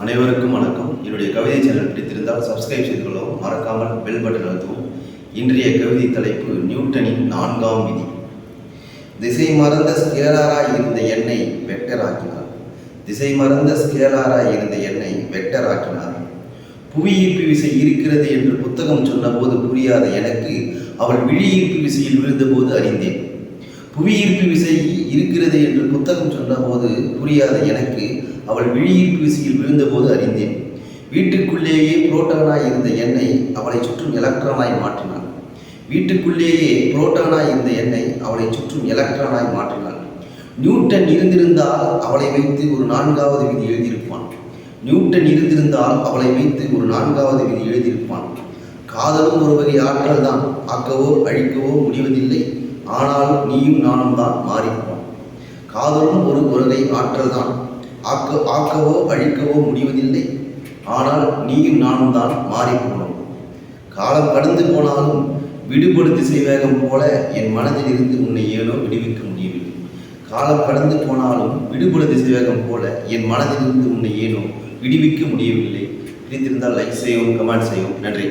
அனைவருக்கும் வணக்கம். என்னுடைய கவிதை சேனல் பிடித்திருந்தால் சப்ஸ்கிரைப் செய்து கொள்ளவும் மறக்காமல் பெல் பட்டன் அழுத்தவும். இன்றைய கவிதை தலைப்பு நியூட்டனின் நான்காம் விதி. திசை மறந்த ஸ்கேலாராய் இருந்த எண்ணெய் வெக்டராக்கினார் திசை மறந்த ஸ்கேலாராய் இருந்த எண்ணெய் வெக்டராக்கினார் புவி ஈர்ப்பு விசை இருக்கிறது என்று புத்தகம் சொன்னபோது புரியாத எனக்கு அவள் விழி ஈர்ப்பு விசையில் விழுந்தபோது அறிந்தேன். புவி ஈர்ப்பு விசை இருக்கிறது என்று புத்தகம் சொன்னபோது புரியாத எனக்கு அவள் விழி ஈர்ப்பு விழுந்தபோது அறிந்தேன். வீட்டுக்குள்ளேயே புரோட்டானாய் இருந்த எண்ணெய் அவளை சுற்றும் எலக்ட்ரானாய் மாற்றினாள். வீட்டுக்குள்ளேயே புரோட்டானாய் இருந்த எண்ணெய் அவளை சுற்றும் எலக்ட்ரானாய் மாற்றினாள். நியூட்டன் இருந்திருந்தால் அவளை வைத்து ஒரு நான்காவது விதி எழுதியிருப்பான். நியூட்டன் இருந்திருந்தால் அவளை வைத்து ஒரு நான்காவது விதி எழுதியிருப்பான். காதலும் ஒரு வகை ஆற்றல் தான் ஆக்கவோ அழிக்கவோ முடிவதில்லை. ஆனால் நீயும் நானும் தான் மாறிப்போம். காதலும் ஒரு வகை ஆற்றல் தான் ஆக்க ஆக்கவோ அழிக்கவோ முடிவதில்லை. ஆனால் நீயும் நானும் தான் மாறிப்போனோம். காலம் கடந்து போனாலும் விடுபடுத்து செய்வேகம் போல என் மனதில் இருந்து உன்னை ஏனோ விடுவிக்க முடியவில்லை. காலம் கடந்து போனாலும் விடுபடுத்து செய்வேகம் போல என் மனதில் இருந்து உன்னை ஏனோ விடுவிக்க முடியவில்லை. பிடித்திருந்தால் லைக் செய்யவும் கமெண்ட் செய்யவும். நன்றி.